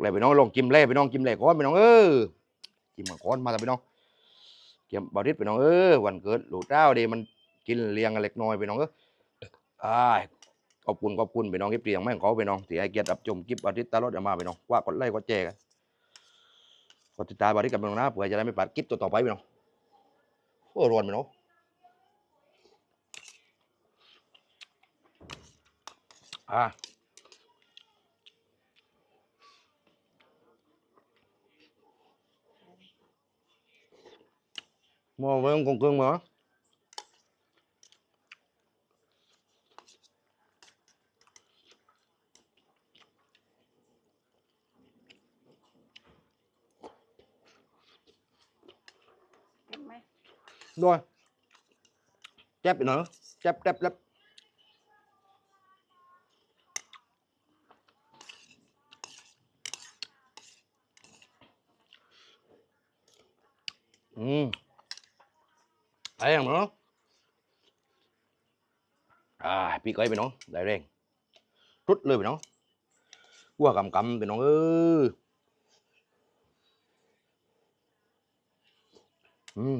เลยพี่น้องลองกิมเล่พี่น้องกิมเล่ก้อนพี่น้องเออกิมก้อนมาแต่พี่น้องเกียมบอดิษพี่น้องเออวันเกิดหลูกเจ้าดีมันกินเลี้ยงเล็กน้อยพี่น้องเอออ้าขอบคุณขอบคุณพี่น้องที่เปลี่ยนแม่งเขาพี่น้องที่ให้เกียรติรับชมคลิปบอดิษตลอดมาพี่น้องว่ากดไลค์กดแชร์กันกดติดตามบอดิษกับพี่น้องนะเผื่อจะได้ไม่พลาดคลิปต่อไปพี่น้องโอ้ร้อนพี่น้องอ่า Mua với ông con cương mà. Rồi. Chép nữa, chép chép chép. Mmm. ไปงเนาะอ่าพี่ก้อยไปเนาะได้แรงรุดเลยไปเนาะวัวกำกำไปเน้องเอออืม